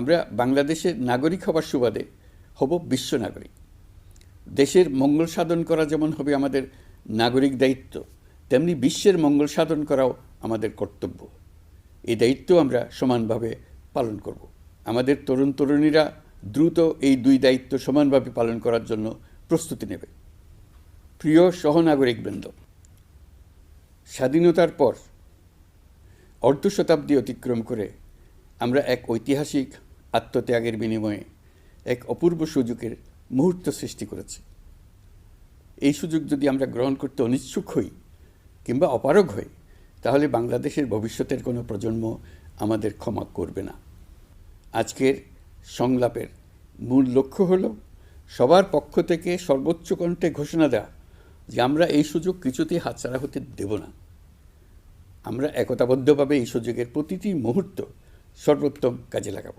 আমরা বাংলাদেশের নাগরিক হবার সুবাদে হব বিশ্ব নাগরিক। দেশের মঙ্গল সাধন করা যেমন হবে আমাদের নাগরিক দায়িত্ব, তেমনি বিশ্বের মঙ্গল সাধন করাও আমাদের কর্তব্য। এই দায়িত্ব আমরা সমানভাবে পালন করব। আমাদের তরুণ তরুণীরা দ্রুত এই দুই দায়িত্ব সমানভাবে পালন করার জন্য প্রস্তুতি নেবে। প্রিয় সহনাগরিকবৃন্দ, স্বাধীনতার পর অর্ধ শতাব্দী অতিক্রম করে আমরা এক ঐতিহাসিক আত্মত্যাগের বিনিময়ে এক অপূর্ব সুযোগের মুহূর্ত সৃষ্টি করেছে। এই সুযোগ যদি আমরা গ্রহণ করতে অনিচ্ছুক হই কিংবা অপারগ হই, তাহলে বাংলাদেশের ভবিষ্যতের কোনো প্রজন্ম আমাদের ক্ষমা করবে না। আজকের সংলাপের মূল লক্ষ্য হল সবার পক্ষ থেকে সর্বোচ্চ কণ্ঠে ঘোষণা দেওয়া যে আমরা এই সুযোগ কিছুতেই হাতছাড়া হতে দেব না। আমরা একতাবদ্ধভাবে এই সুযোগের প্রতিটি মুহূর্ত সর্বোত্তম কাজে লাগাবো।